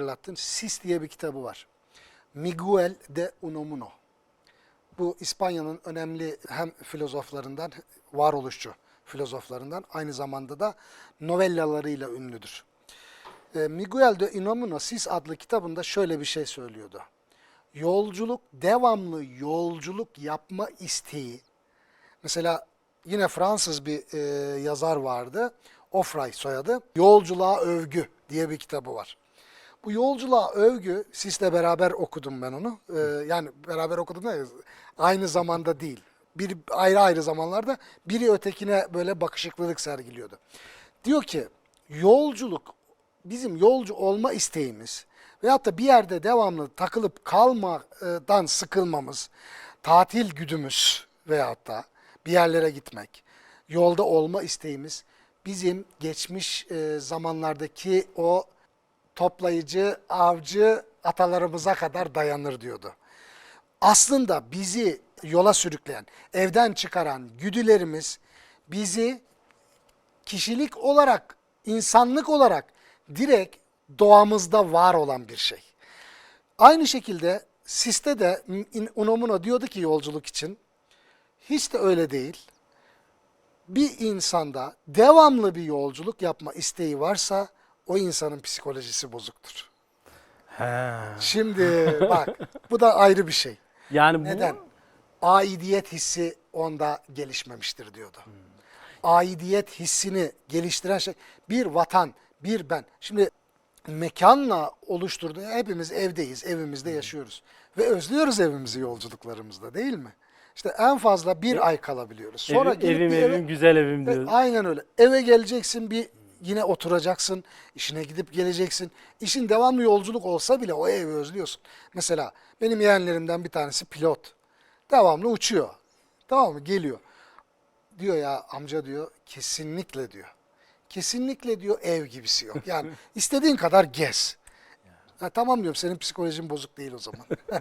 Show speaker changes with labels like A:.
A: hatırlattın. Sis diye bir kitabı var. Miguel de Unamuno. Bu İspanya'nın önemli hem filozoflarından, varoluşçu filozoflarından, aynı zamanda da novellalarıyla ünlüdür. E, Miguel de Unamuno Sis adlı kitabında şöyle bir şey söylüyordu. Yolculuk, devamlı yolculuk yapma isteği. Mesela yine Fransız bir e, yazar vardı. Offray soyadı. Yolculuğa Övgü diye bir kitabı var. Bu yolculuğa övgü, sizle beraber okudum ben onu. Ee, yani beraber okudum da aynı zamanda değil. Bir ayrı ayrı zamanlarda biri ötekine böyle bakışıklılık sergiliyordu. Diyor ki yolculuk bizim yolcu olma isteğimiz veyahut da bir yerde devamlı takılıp kalmadan sıkılmamız, tatil güdümüz veyahut da bir yerlere gitmek, yolda olma isteğimiz bizim geçmiş e, zamanlardaki o toplayıcı, avcı atalarımıza kadar dayanır diyordu. Aslında bizi yola sürükleyen, evden çıkaran güdülerimiz bizi kişilik olarak, insanlık olarak direkt doğamızda var olan bir şey. Aynı şekilde Siste de Unamuno diyordu ki yolculuk için, hiç de öyle değil. Bir insanda devamlı bir yolculuk yapma isteği varsa o insanın psikolojisi bozuktur.
B: He.
A: Şimdi bak bu da ayrı bir şey.
B: Yani bu
A: Neden? Aidiyet hissi onda gelişmemiştir diyordu. Aidiyet hissini geliştiren şey bir vatan, bir ben. Şimdi mekanla oluşturduğu hepimiz evdeyiz, evimizde yaşıyoruz. Ve özlüyoruz evimizi yolculuklarımızda değil mi? İşte en fazla bir ay kalabiliyoruz. Sonra
B: ev-
A: gelip
B: evim
A: bir
B: evim
A: eve-
B: güzel evim
A: ve
B: diyor.
A: Aynen öyle. Eve geleceksin bir yine oturacaksın, işine gidip geleceksin. İşin devamlı yolculuk olsa bile o evi özlüyorsun. Mesela benim yeğenlerimden bir tanesi pilot. Devamlı uçuyor. Tamam mı? Geliyor. Diyor ya amca diyor kesinlikle diyor. Kesinlikle diyor ev gibisi yok. Yani istediğin kadar gez. Ha, tamam diyorum senin psikolojin bozuk değil o zaman.